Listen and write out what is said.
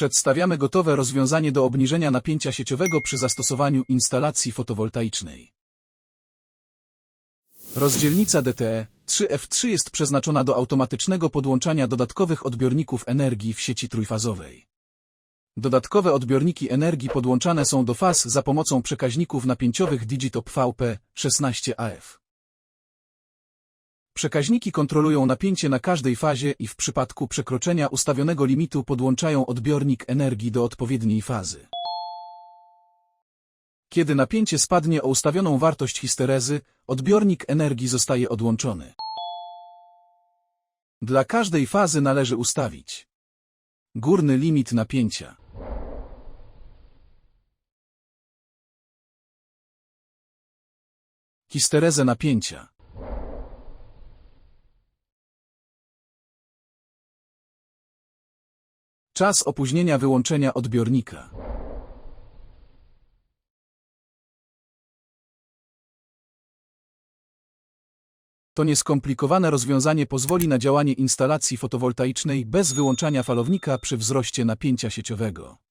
Przedstawiamy gotowe rozwiązanie do obniżenia napięcia sieciowego przy zastosowaniu instalacji fotowoltaicznej. Rozdzielnica DTE 3F3 jest przeznaczona do automatycznego podłączania dodatkowych odbiorników energii w sieci trójfazowej. Dodatkowe odbiorniki energii podłączane są do faz za pomocą przekaźników napięciowych Digitop VP 16AF. Przekaźniki kontrolują napięcie na każdej fazie i w przypadku przekroczenia ustawionego limitu podłączają odbiornik energii do odpowiedniej fazy. Kiedy napięcie spadnie o ustawioną wartość histerezy, odbiornik energii zostaje odłączony. Dla każdej fazy należy ustawić górny limit napięcia. Histerezę napięcia. Czas opóźnienia wyłączenia odbiornika. To nieskomplikowane rozwiązanie pozwoli na działanie instalacji fotowoltaicznej bez wyłączania falownika przy wzroście napięcia sieciowego.